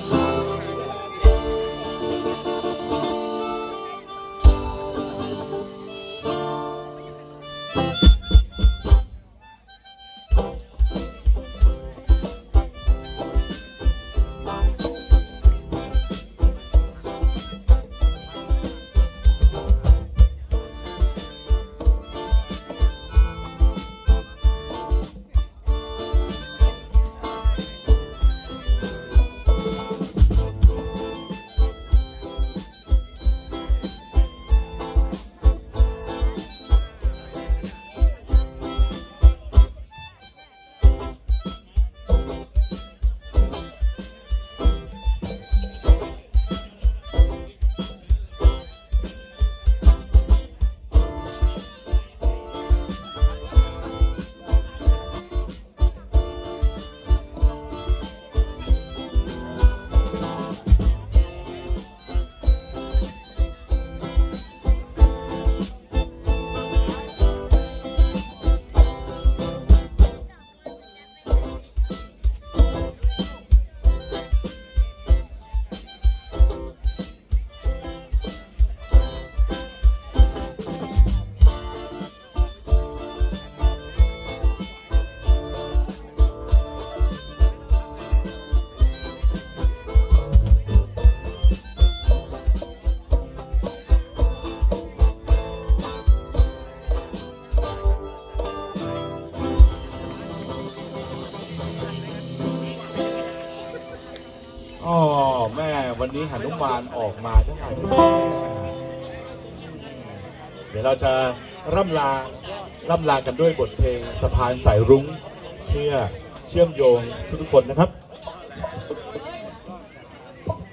Thank you. อ๋อแม่วันนี้หนุมานออกมาได้เดี๋ยวเราจะร่ำลาร่ำลากันด้วยบทเพลงสะพานสายรุ้ง เพื่อเชื่อมโยงทุกคนนะครับ